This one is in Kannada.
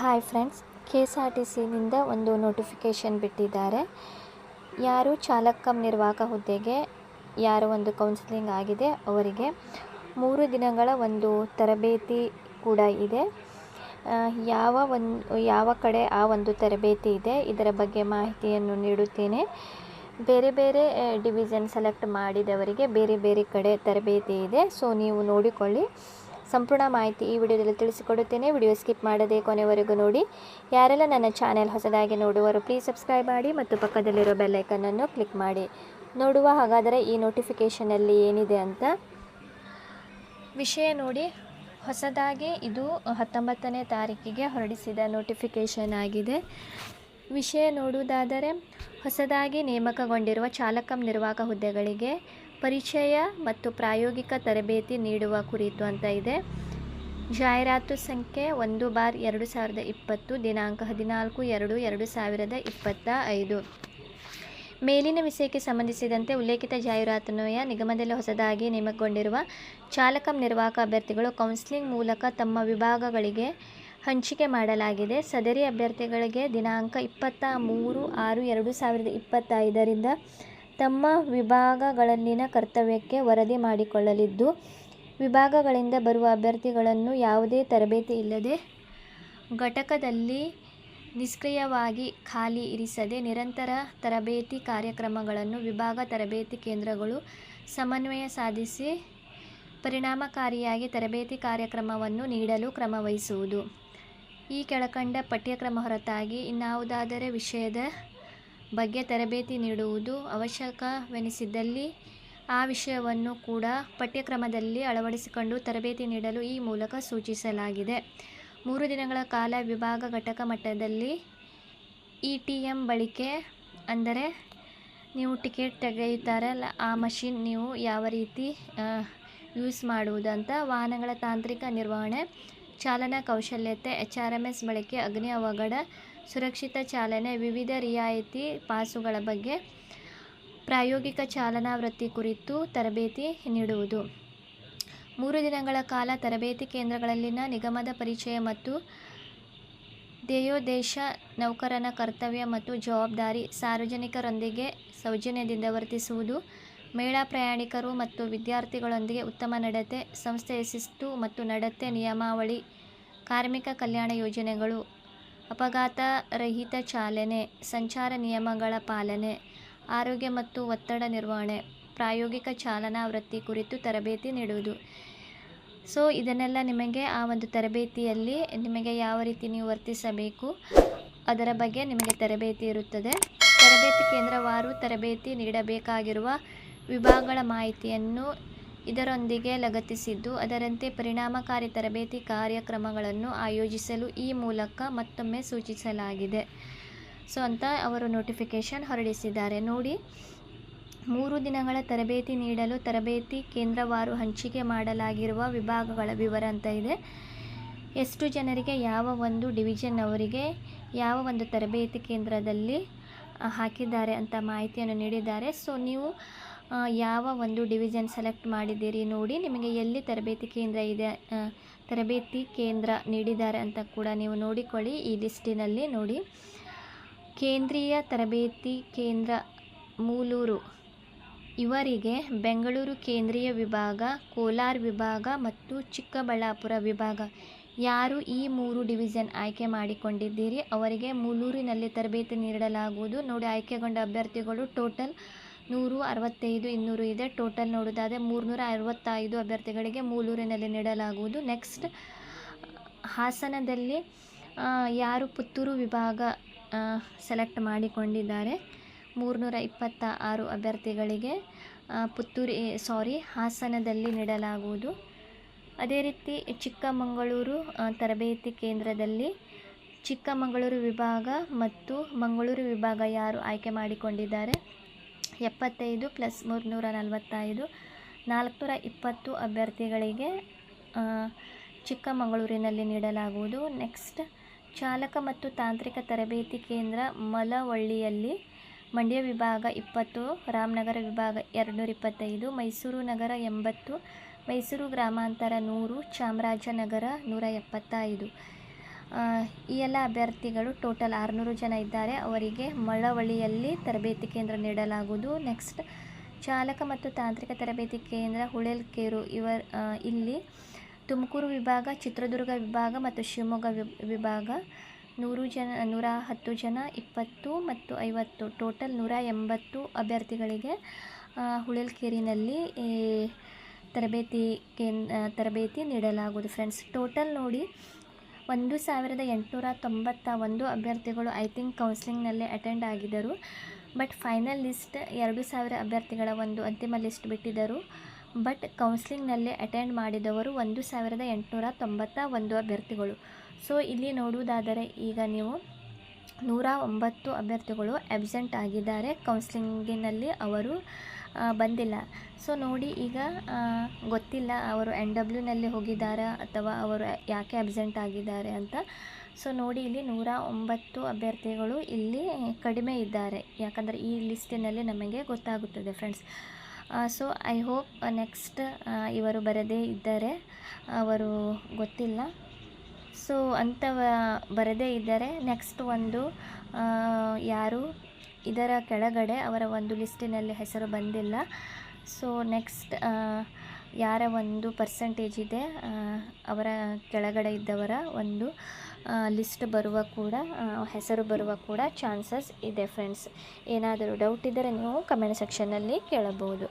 Hi friends K S R T ಸಿನಿಂದ ಒಂದು ನೋಟಿಫಿಕೇಷನ್ ಬಿಟ್ಟಿದ್ದಾರೆ. ಯಾರು ಚಾಲಕ ನಿರ್ವಾಹಕ ಹುದ್ದೆಗೆ ಯಾರು ಒಂದು ಕೌನ್ಸಿಲಿಂಗ್ ಆಗಿದೆ, ಅವರಿಗೆ ಮೂರು ದಿನಗಳ ಒಂದು ತರಬೇತಿ ಕೂಡ ಇದೆ. ಯಾವ ಒಂದು ಯಾವ ಕಡೆ ಆ ಒಂದು ತರಬೇತಿ ಇದೆ, ಇದರ ಬಗ್ಗೆ ಮಾಹಿತಿಯನ್ನು ನೀಡುತ್ತೇನೆ. ಬೇರೆ ಬೇರೆ ಡಿವಿಷನ್ ಸೆಲೆಕ್ಟ್ ಮಾಡಿದವರಿಗೆ ಬೇರೆ ಬೇರೆ ಕಡೆ ತರಬೇತಿ ಇದೆ. ಸೊ ನೀವು ನೋಡಿಕೊಳ್ಳಿ. ಸಂಪೂರ್ಣ ಮಾಹಿತಿ ಈ ವಿಡಿಯೋದಲ್ಲಿ ತಿಳಿಸಿಕೊಡುತ್ತೇನೆ. ವಿಡಿಯೋ ಸ್ಕಿಪ್ ಮಾಡದೆ ಕೊನೆವರೆಗೂ ನೋಡಿ. ಯಾರೆಲ್ಲ ನನ್ನ ಚಾನೆಲ್ ಹೊಸದಾಗಿ ನೋಡುವರು ಪ್ಲೀಸ್ ಸಬ್ಸ್ಕ್ರೈಬ್ ಮಾಡಿ ಮತ್ತು ಪಕ್ಕದಲ್ಲಿರೋ ಬೆಲ್ಲೈಕನ್ನನ್ನು ಕ್ಲಿಕ್ ಮಾಡಿ. ನೋಡುವ ಹಾಗಾದರೆ ಈ ನೋಟಿಫಿಕೇಷನಲ್ಲಿ ಏನಿದೆ ಅಂತ ವಿಷಯ ನೋಡಿ. ಹೊಸದಾಗಿ ಇದು ಹತ್ತೊಂಬತ್ತನೇ ತಾರೀಕಿಗೆ ಹೊರಡಿಸಿದ ನೋಟಿಫಿಕೇಷನ್ ಆಗಿದೆ. ವಿಷಯ ನೋಡುವುದಾದರೆ, ಹೊಸದಾಗಿ ನೇಮಕಗೊಂಡಿರುವ ಚಾಲಕ ನಿರ್ವಾಹಕ ಹುದ್ದೆಗಳಿಗೆ ಪರಿಚಯ ಮತ್ತು ಪ್ರಾಯೋಗಿಕ ತರಬೇತಿ ನೀಡುವ ಕುರಿತು ಅಂತ ಇದೆ. ಜಾಹೀರಾತು ಸಂಖ್ಯೆ ಒಂದು ಬಾರ್ ಎರಡು ಸಾವಿರದ ಇಪ್ಪತ್ತು, ದಿನಾಂಕ ಹದಿನಾಲ್ಕು ಎರಡು ಎರಡು ಸಾವಿರದ ಇಪ್ಪತ್ತ ಐದು. ಮೇಲಿನ ವಿಷಯಕ್ಕೆ ಸಂಬಂಧಿಸಿದಂತೆ ಉಲ್ಲೇಖಿತ ಜಾಹೀರಾತನ್ವಯ ನಿಗಮದಲ್ಲಿ ಹೊಸದಾಗಿ ನೇಮಕಗೊಂಡಿರುವ ಚಾಲಕ ನಿರ್ವಾಹಕ ಅಭ್ಯರ್ಥಿಗಳು ಕೌನ್ಸಿಲಿಂಗ್ ಮೂಲಕ ತಮ್ಮ ವಿಭಾಗಗಳಿಗೆ ಹಂಚಿಕೆ ಮಾಡಲಾಗಿದೆ. ಸದರಿ ಅಭ್ಯರ್ಥಿಗಳಿಗೆ ದಿನಾಂಕ ಇಪ್ಪತ್ತ ಮೂರು ಆರು ಎರಡು ಸಾವಿರದ ಇಪ್ಪತ್ತೈದರಿಂದ ತಮ್ಮ ವಿಭಾಗಗಳಲ್ಲಿನ ಕರ್ತವ್ಯಕ್ಕೆ ವರದಿ ಮಾಡಿಕೊಳ್ಳಲಿದ್ದು, ವಿಭಾಗಗಳಿಂದ ಬರುವ ಅಭ್ಯರ್ಥಿಗಳನ್ನು ಯಾವುದೇ ತರಬೇತಿ ಇಲ್ಲದೆ ಘಟಕದಲ್ಲಿ ನಿಷ್ಕ್ರಿಯವಾಗಿ ಖಾಲಿ ಇರಿಸದೆ ನಿರಂತರ ತರಬೇತಿ ಕಾರ್ಯಕ್ರಮಗಳನ್ನು ವಿಭಾಗ ತರಬೇತಿ ಕೇಂದ್ರಗಳು ಸಮನ್ವಯ ಸಾಧಿಸಿ ಪರಿಣಾಮಕಾರಿಯಾಗಿ ತರಬೇತಿ ಕಾರ್ಯಕ್ರಮವನ್ನು ನೀಡಲು ಕ್ರಮವಹಿಸುವುದು. ಈ ಕೆಳಕಂಡ ಪಠ್ಯಕ್ರಮ ಹೊರತಾಗಿ ಇನ್ನಾವುದಾದರೆ ವಿಷಯದ ಬಗ್ಗೆ ತರಬೇತಿ ನೀಡುವುದು ಅವಶ್ಯಕವೆನಿಸಿದಲ್ಲಿ ಆ ವಿಷಯವನ್ನು ಕೂಡ ಪಠ್ಯಕ್ರಮದಲ್ಲಿ ಅಳವಡಿಸಿಕೊಂಡು ತರಬೇತಿ ನೀಡಲು ಈ ಮೂಲಕ ಸೂಚಿಸಲಾಗಿದೆ. ಮೂರು ದಿನಗಳ ಕಾಲ ವಿಭಾಗ ಘಟಕ ಮಟ್ಟದಲ್ಲಿ ಇ ಟಿ ಎಂ ಬಳಕೆ ಅಂದರೆ ನೀವು ಟಿಕೆಟ್ ತೆಗೆಯುತ್ತಾರಲ್ಲ ಆ ಮಷಿನ್ ನೀವು ಯಾವ ರೀತಿ ಯೂಸ್ ಮಾಡುವುದಂತ ವಾಹನಗಳ ತಾಂತ್ರಿಕ ನಿರ್ವಹಣೆ ಚಾಲನಾ ಕೌಶಲ್ಯತೆ ಎಚ್ ಆರ್ ಎಂ ಎಸ್ ಬಳಕೆ, ಅಗ್ನಿ ಅವಘಡ ಸುರಕ್ಷಿತ ಚಾಲನೆ, ವಿವಿಧ ರಿಯಾಯಿತಿ ಪಾಸುಗಳ ಬಗ್ಗೆ ಪ್ರಾಯೋಗಿಕ ಚಾಲನಾ ವೃತ್ತಿ ಕುರಿತು ತರಬೇತಿ ನೀಡುವುದು. ಮೂರು ದಿನಗಳ ಕಾಲ ತರಬೇತಿ ಕೇಂದ್ರಗಳಲ್ಲಿನ ನಿಗಮದ ಪರಿಚಯ ಮತ್ತು ಧ್ಯೇಯೋದ್ದೇಶ, ನೌಕರನ ಕರ್ತವ್ಯ ಮತ್ತು ಜವಾಬ್ದಾರಿ ಸಾರ್ವಜನಿಕರೊಂದಿಗೆ ಸೌಜನ್ಯದಿಂದ ವರ್ತಿಸುವುದು. ಮೇಳ ಪ್ರಯಾಣಿಕರು ಮತ್ತು ವಿದ್ಯಾರ್ಥಿಗಳೊಂದಿಗೆ ಉತ್ತಮ ನಡತೆ ಸಂಸ್ಥೆಯ ಶಿಸ್ತು ಮತ್ತು ನಡತೆ ನಿಯಮಾವಳಿ, ಕಾರ್ಮಿಕ ಕಲ್ಯಾಣ ಯೋಜನೆಗಳು ಅಪಘಾತ ರಹಿತ ಚಾಲನೆ, ಸಂಚಾರ ನಿಯಮಗಳ ಪಾಲನೆ, ಆರೋಗ್ಯ ಮತ್ತು ಒತ್ತಡ ನಿರ್ವಹಣೆ, ಪ್ರಾಯೋಗಿಕ ಚಾಲನಾ ವೃತ್ತಿ ಕುರಿತು ತರಬೇತಿ ನೀಡುವುದು. ಸೊ, ಇದನ್ನೆಲ್ಲ ನಿಮಗೆ ಆ ಒಂದು ತರಬೇತಿಯಲ್ಲಿ ನಿಮಗೆ ಯಾವ ರೀತಿ ನೀವು ವರ್ತಿಸಬೇಕು, ಅದರ ಬಗ್ಗೆ ನಿಮಗೆ ತರಬೇತಿ ಇರುತ್ತದೆ. ತರಬೇತಿ ಕೇಂದ್ರವಾರು ತರಬೇತಿ ನೀಡಬೇಕಾಗಿರುವ ವಿಭಾಗಗಳ ಮಾಹಿತಿಯನ್ನು ಇದರೊಂದಿಗೆ ಲಗತ್ತಿಸಿದ್ದು, ಅದರಂತೆ ಪರಿಣಾಮಕಾರಿ ತರಬೇತಿ ಕಾರ್ಯಕ್ರಮಗಳನ್ನು ಆಯೋಜಿಸಲು ಈ ಮೂಲಕ ಮತ್ತೊಮ್ಮೆ ಸೂಚಿಸಲಾಗಿದೆ. ಸೊ, ಅಂತ ಅವರು ನೋಟಿಫಿಕೇಷನ್ ಹೊರಡಿಸಿದ್ದಾರೆ. ನೋಡಿ, ಮೂರು ದಿನಗಳ ತರಬೇತಿ ನೀಡಲು ತರಬೇತಿ ಕೇಂದ್ರವಾರು ಹಂಚಿಕೆ ಮಾಡಲಾಗಿರುವ ವಿಭಾಗಗಳ ವಿವರ ಅಂತ ಇದೆ. ಎಷ್ಟು ಜನರಿಗೆ ಯಾವ ಒಂದು ಡಿವಿಷನ್ ಅವರಿಗೆ ಯಾವ ಒಂದು ತರಬೇತಿ ಕೇಂದ್ರದಲ್ಲಿ ಹಾಕಿದ್ದಾರೆ ಅಂತ ಮಾಹಿತಿಯನ್ನು ನೀಡಿದ್ದಾರೆ. ಸೊ, ನೀವು ಯಾವ ಒಂದು ಡಿವಿಷನ್ ಸೆಲೆಕ್ಟ್ ಮಾಡಿದ್ದೀರಿ ನೋಡಿ ನಿಮಗೆ ಎಲ್ಲಿ ತರಬೇತಿ ಕೇಂದ್ರ ಇದೆ ತರಬೇತಿ ಕೇಂದ್ರ ನೀಡಿದ್ದಾರೆ ಅಂತ ಕೂಡ ನೀವು ನೋಡಿಕೊಳ್ಳಿ ಈ ಲಿಸ್ಟಿನಲ್ಲಿ ನೋಡಿ. ಕೇಂದ್ರೀಯ ತರಬೇತಿ ಕೇಂದ್ರ ಮೂಲೂರು. ಇವರಿಗೆ ಬೆಂಗಳೂರು ಕೇಂದ್ರೀಯ ವಿಭಾಗ, ಕೋಲಾರ ವಿಭಾಗ ಮತ್ತು ಚಿಕ್ಕಬಳ್ಳಾಪುರ ವಿಭಾಗ. ಯಾರು ಈ ಮೂರು ಡಿವಿಷನ್ ಆಯ್ಕೆ ಮಾಡಿಕೊಂಡಿದ್ದೀರಿ? ಅವರಿಗೆ ಮೂಲೂರಿನಲ್ಲಿ ತರಬೇತಿ ನೀಡಲಾಗುವುದು. ನೋಡಿ, ಆಯ್ಕೆಗೊಂಡ ಅಭ್ಯರ್ಥಿಗಳು ಟೋಟಲ್ ನೂರು ಅರವತ್ತೈದು ಇನ್ನೂರು ಇದೆ. ಟೋಟಲ್ ನೋಡೋದಾದರೆ ಮೂರುನೂರ ಅರವತ್ತೈದು ಅಭ್ಯರ್ಥಿಗಳಿಗೆ ಮೂಲೂರಿನಲ್ಲಿ ನೀಡಲಾಗುವುದು. ನೆಕ್ಸ್ಟ್ ಹಾಸನದಲ್ಲಿ ಯಾರು ಪುತ್ತೂರು ವಿಭಾಗ ಸೆಲೆಕ್ಟ್ ಮಾಡಿಕೊಂಡಿದ್ದಾರೆ? ಮೂರುನೂರ ಇಪ್ಪತ್ತ ಆರು ಅಭ್ಯರ್ಥಿಗಳಿಗೆ ಪುತ್ತೂರು ಸಾರಿ ಹಾಸನದಲ್ಲಿ ನೀಡಲಾಗುವುದು. ಅದೇ ರೀತಿ ಚಿಕ್ಕಮಗಳೂರು ತರಬೇತಿ ಕೇಂದ್ರದಲ್ಲಿ ಚಿಕ್ಕಮಗಳೂರು ವಿಭಾಗ ಮತ್ತು ಮಂಗಳೂರು ವಿಭಾಗ ಯಾರು ಆಯ್ಕೆ ಮಾಡಿಕೊಂಡಿದ್ದಾರೆ? ಎಪ್ಪತ್ತೈದು ಪ್ಲಸ್ ಮೂರುನೂರ ನಲವತ್ತೈದು, ನಾಲ್ಕುನೂರ ಇಪ್ಪತ್ತು ಅಭ್ಯರ್ಥಿಗಳಿಗೆ ಚಿಕ್ಕಮಗಳೂರಿನಲ್ಲಿ ನೀಡಲಾಗುವುದು. ನೆಕ್ಸ್ಟ್, ಚಾಲಕ ಮತ್ತು ತಾಂತ್ರಿಕ ತರಬೇತಿ ಕೇಂದ್ರ ಮಲವಳ್ಳಿಯಲ್ಲಿ ಮಂಡ್ಯ ವಿಭಾಗ ಇಪ್ಪತ್ತು, ರಾಮನಗರ ವಿಭಾಗ ಎರಡುನೂರ ಇಪ್ಪತ್ತೈದು ಮೈಸೂರು ನಗರ ಎಂಬತ್ತು, ಮೈಸೂರು ಗ್ರಾಮಾಂತರ ನೂರು, ಚಾಮರಾಜನಗರ ನೂರ ಎಪ್ಪತ್ತೈದು. ಈ ಎಲ್ಲ ಅಭ್ಯರ್ಥಿಗಳು ಟೋಟಲ್ ಆರುನೂರು ಜನ ಇದ್ದಾರೆ. ಅವರಿಗೆ ಮಳವಳ್ಳಿಯಲ್ಲಿ ತರಬೇತಿ ಕೇಂದ್ರ ನೀಡಲಾಗುವುದು. ನೆಕ್ಸ್ಟ್ ಚಾಲಕ ಮತ್ತು ತಾಂತ್ರಿಕ ತರಬೇತಿ ಕೇಂದ್ರ ಹುಳೇಲ್ಕೇರು ಇವರ್ ಇಲ್ಲಿ ತುಮಕೂರು ವಿಭಾಗ, ಚಿತ್ರದುರ್ಗ ವಿಭಾಗ ಮತ್ತು ಶಿವಮೊಗ್ಗ ವಿಭಾಗ ನೂರು ಜನ, ನೂರ ಹತ್ತು ಜನ, ಇಪ್ಪತ್ತು ಮತ್ತು ಐವತ್ತು, ಟೋಟಲ್ ನೂರ ಎಂಬತ್ತು ಅಭ್ಯರ್ಥಿಗಳಿಗೆ ಹುಳೇಲ್ಕೇರಿನಲ್ಲಿ ತರಬೇತಿ ಕೇಂದ್ರ ತರಬೇತಿ ನೀಡಲಾಗುವುದು. ಫ್ರೆಂಡ್ಸ್ ಟೋಟಲ್ ನೋಡಿ ಒಂದು ಸಾವಿರದ ಎಂಟುನೂರ ತೊಂಬತ್ತ ಒಂದು ಅಭ್ಯರ್ಥಿಗಳು ಐ ಥಿಂಕ್ ಕೌನ್ಸಿಲಿಂಗ್ನಲ್ಲಿ ಅಟೆಂಡ್ ಆಗಿದ್ದರು. ಬಟ್ ಫೈನಲ್ ಲಿಸ್ಟ್ ಎರಡು ಸಾವಿರ ಅಭ್ಯರ್ಥಿಗಳ ಒಂದು ಅಂತಿಮ ಲಿಸ್ಟ್ ಬಿಟ್ಟಿದ್ದರು. ಬಟ್ ಕೌನ್ಸಿಲಿಂಗ್ನಲ್ಲಿ ಅಟೆಂಡ್ ಮಾಡಿದವರು ಒಂದು ಸಾವಿರದ ಎಂಟುನೂರ ತೊಂಬತ್ತ ಒಂದು ಅಭ್ಯರ್ಥಿಗಳು. ಸೊ, ಇಲ್ಲಿ ನೋಡುವುದಾದರೆ ಈಗ ನೀವು ನೂರ ಒಂಬತ್ತು ಅಭ್ಯರ್ಥಿಗಳು ಅಬ್ಸೆಂಟ್ ಆಗಿದ್ದಾರೆ. ಕೌನ್ಸಿಲಿಂಗಿನಲ್ಲಿ ಅವರು ಬಂದಿಲ್ಲ. ಸೊ ನೋಡಿ ಈಗ ಗೊತ್ತಿಲ್ಲ ಅವರು ಎನ್ ಡಬ್ಲ್ಯೂನಲ್ಲಿ ಹೋಗಿದ್ದಾರಾ ಅಥವಾ ಅವರು ಯಾಕೆ ಅಬ್ಸೆಂಟ್ ಆಗಿದ್ದಾರೆ ಅಂತ. ಸೊ ನೋಡಿ ಇಲ್ಲಿ ನೂರ ಒಂಬತ್ತು ಅಭ್ಯರ್ಥಿಗಳು ಇಲ್ಲಿ ಕಡಿಮೆ ಇದ್ದಾರೆ. ಯಾಕಂದರೆ ಈ ಲಿಸ್ಟಿನಲ್ಲಿ ನಮಗೆ ಗೊತ್ತಾಗುತ್ತದೆ friends so I hope next ಇವರು ಬರದೇ ಇದ್ದಾರೆ ಅವರು ಗೊತ್ತಿಲ್ಲ. ಸೊ ಅಂಥವ ಬರದೇ ಇದ್ದರೆ ನೆಕ್ಸ್ಟ್ ಒಂದು ಯಾರು? ಇದರ ಕೆಳಗಡೆ ಅವರ ಒಂದು ಲಿಸ್ಟಿನಲ್ಲಿ ಹೆಸರು ಬಂದಿಲ್ಲ. ಸೊ ನೆಕ್ಸ್ಟ್ ಯಾರ ಒಂದು ಪರ್ಸೆಂಟೇಜ್ ಇದೆ ಅವರ ಕೆಳಗಡೆ ಇದ್ದವರ ಒಂದು ಲಿಸ್ಟ್ ಬರುವ ಕೂಡ ಹೆಸರು ಬರುವ ಕೂಡ ಚಾನ್ಸಸ್ ಇದೆ ಫ್ರೆಂಡ್ಸ್ ಏನಾದರೂ ಡೌಟ್ ಇದ್ದರೆ ನೀವು ಕಮೆಂಟ್ ಸೆಕ್ಷನ್ನಲ್ಲಿ ಕೇಳಬಹುದು.